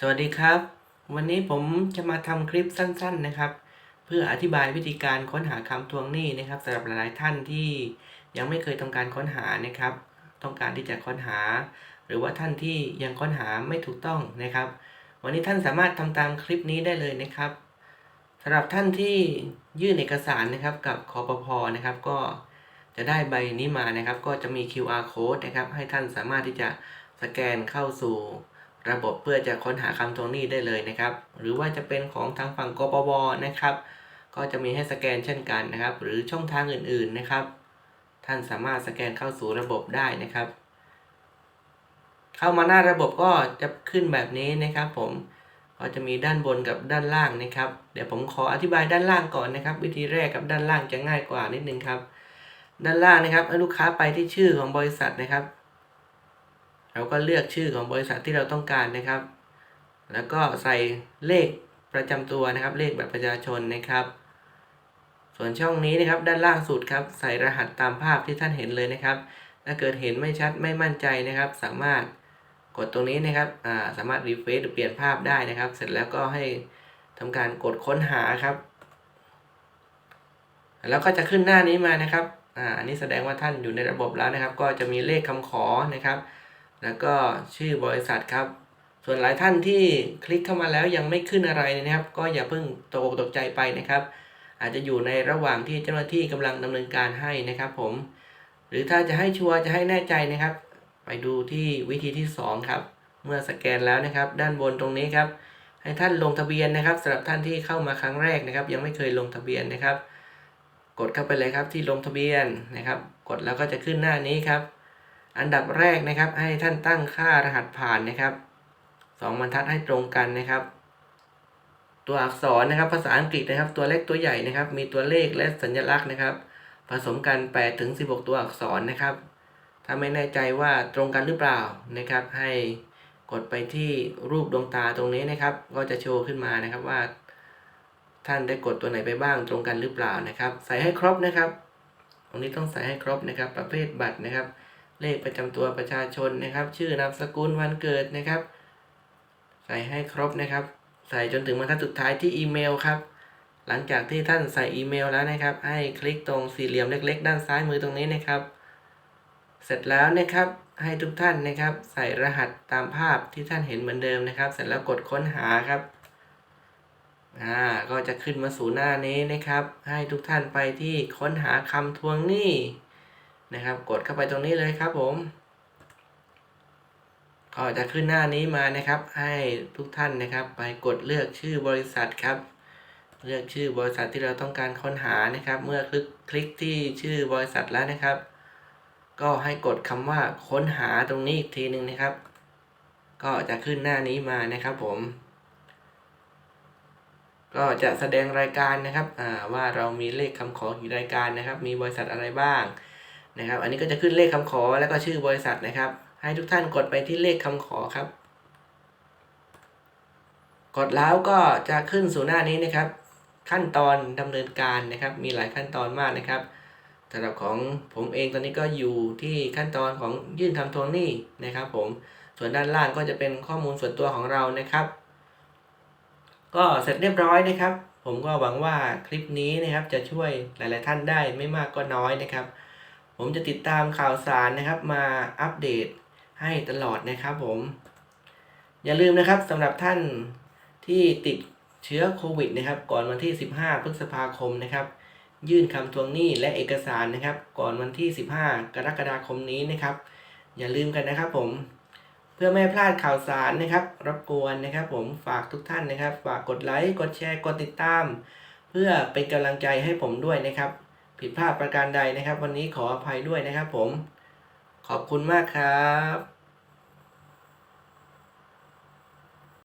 สวัสดีครับ วันนี้ผมจะมาทำคลิปสั้น ๆนะครับ เพื่ออธิบายวิธีการค้นหาคำทวงหนี้นะครับสำหรับหลายๆท่านที่ยังไม่เคยทำการค้นหานะครับ ต้องการที่จะค้นหา หรือว่าท่านที่ยังค้นหาไม่ถูกต้องนะครับ วันนี้ท่านสามารถทำตามคลิปนี้ได้เลยนะครับสำหรับท่านที่ยื่นเอกสารนะครับกับคอปพอนะครับก็จะได้ใบนี้มานะครับ ก็จะมี QR code นะครับ ให้ท่านสามารถที่จะสแกนเข้าสู่ ระบบเพื่อจะค้นหาคำทวงหนี้ได้เลยนะครับ หรือว่าจะเป็นของทางฝั่งกปวนะครับ ก็จะมีให้สแกนเช่นกันนะครับ หรือช่องทางอื่นๆนะครับ ท่านสามารถสแกนเข้าสู่ระบบได้นะครับ เข้ามาหน้าระบบก็จะขึ้นแบบนี้นะครับ ผมก็จะมีด้านบนกับด้านล่างนะครับ เดี๋ยวผมขออธิบายด้านล่างก่อนนะครับ วิธีแรกกับด้านล่างจะง่ายกว่านิดนึงครับ ด้านล่างนะครับให้ลูกค้าไปที่ชื่อของบริษัทนะครับ เราก็เลือกชื่อของบริษัทที่เราต้องการนะครับ แล้วก็ใส่เลขประจำตัวนะครับ เลขแบบประชาชนนะครับ ส่วนช่องนี้นะครับด้านล่างสุดครับ ใส่รหัสตามภาพที่ท่านเห็นเลยนะครับ ถ้าเกิดเห็นไม่ชัดไม่มั่นใจนะครับ สามารถกดตรงนี้นะครับอ่าสามารถรีเฟซหรือเปลี่ยนภาพได้นะครับ เสร็จแล้วก็ให้ทำการกดค้นหาครับ แล้วก็จะขึ้นหน้านี้มานะครับอ่าอันนี้แสดงว่าท่านอยู่ในระบบแล้วนะครับ ก็จะมีเลขคำขอนะครับ แล้วก็ชื่อบริษัทครับ ส่วนหลายท่านที่คลิกเข้ามาแล้วยังไม่ขึ้นอะไรนะครับ ก็อย่าเพิ่งตกอกตกใจไปนะครับ อาจจะอยู่ในระหว่างที่เจ้าหน้าที่กำลังดำเนินการให้นะครับ ผม หรือถ้าจะให้ชัวร์จะให้แน่ใจนะครับ ไปดูที่วิธีที่ 2 ครับ เมื่อสแกนแล้วนะครับ ด้านบนตรงนี้ครับ ให้ท่านลงทะเบียนนะครับสำหรับท่านที่เข้ามาครั้งแรกนะครับ ยังไม่เคยลงทะเบียนนะครับ กดเข้าไปเลยครับที่ลงทะเบียนนะครับ กดแล้วก็จะขึ้นหน้านี้ครับ อันดับแรกนะครับ ให้ท่านตั้งค่ารหัสผ่านนะครับสองบรรทัดให้ตรงกันนะครับ ตัวอักษรนะครับ ภาษาอังกฤษนะครับ ตัวเล็กตัวใหญ่นะครับ มีตัวเลขและสัญลักษณ์นะครับ ผสมกัน8ถึง16 ตัวอักษรนะครับ ถ้าไม่แน่ใจว่าตรงกันหรือเปล่านะครับ ให้กดไปที่รูปดวงตาตรงนี้นะครับ ก็จะโชว์ขึ้นมานะครับว่า ท่านได้กดตัวไหนไปบ้างตรงกันหรือเปล่านะครับ ใส่ให้ครบนะครับ ตรงนี้ต้องใส่ให้ครบนะครับ ประเภทบัตรนะครับ เลขประจำตัวประชาชนนะครับ ชื่อนามสกุลวันเกิดนะครับ ใส่ให้ครบนะครับ ใส่จนถึงบรรทัดสุดท้ายที่อีเมลครับ หลังจากที่ท่านใส่อีเมลแล้วนะครับ ให้คลิกตรงสี่เหลี่ยมเล็ก ๆ ด้านซ้ายมือตรงนี้นะครับ เสร็จแล้วนะครับ ให้ทุกท่านนะครับ ใส่รหัสตามภาพที่ท่านเห็นเหมือนเดิมนะครับ เสร็จแล้วกดค้นหาครับอ่าก็จะขึ้นมาสู่หน้านี้นะครับ ให้ทุกท่านไปที่ค้นหาคำทวงหนี้ นะครับ กดเข้าไปตรงนี้เลยครับผมก็จะขึ้นหน้านี้มานะครับ ให้ทุกท่านนะครับ ไปกดเลือกชื่อบริษัทครับ เลือกชื่อบริษัทที่เราต้องการค้นหานะครับ เมื่อคลิกคลิกที่ชื่อบริษัทแล้วนะครับ ก็ให้กดคำว่าค้นหาตรงนี้อีกทีหนึ่งนะครับ ก็จะขึ้นหน้านี้มานะครับผม ก็จะแสดงรายการนะครับว่าเรามีเลขคำขอกี่รายการนะครับ มีบริษัทอะไรบ้าง นะครับ อันนี้ก็จะขึ้นเลขคำขอแล้วก็ชื่อบริษัทนะครับ ให้ทุกท่านกดไปที่เลขคำขอครับ กดแล้วก็จะขึ้นสู่หน้านี้นะครับ ขั้นตอนดำเนินการนะครับ มีหลายขั้นตอนมากนะครับสำหรับของผมเองตอนนี้ก็อยู่ที่ขั้นตอนของยื่นคำทวงหนี้นะครับ ผมส่วนด้านล่างก็จะเป็นข้อมูลส่วนตัวของเรานะครับ ก็เสร็จเรียบร้อยนะครับ ผมก็หวังว่าคลิปนี้นะครับจะช่วยหลาย ๆ ท่านได้ไม่มากก็น้อยนะครับ ผมจะติดตามข่าวสารนะครับมาอัปเดตให้ตลอดนะครับผม อย่าลืมนะครับสำหรับท่านที่ติดเชื้อโควิดนะครับ ก่อนวันที่ 15 พฤษภาคมนะครับ ยื่นคำทวงหนี้และเอกสารนะครับ ก่อนวันที่ 15 กรกฎาคมนี้นะครับ อย่าลืมกันนะครับผมเพื่อไม่พลาดข่าวสารนะครับรบกวนนะครับ ผมฝากทุกท่านนะครับ ฝากกดไลค์กดแชร์กดติดตาม เพื่อเป็นกำลังใจให้ผมด้วยนะครับ ผิดพลาดประการใดนะครับ วันนี้ขออภัยด้วยนะครับผม ขอบคุณมากครับ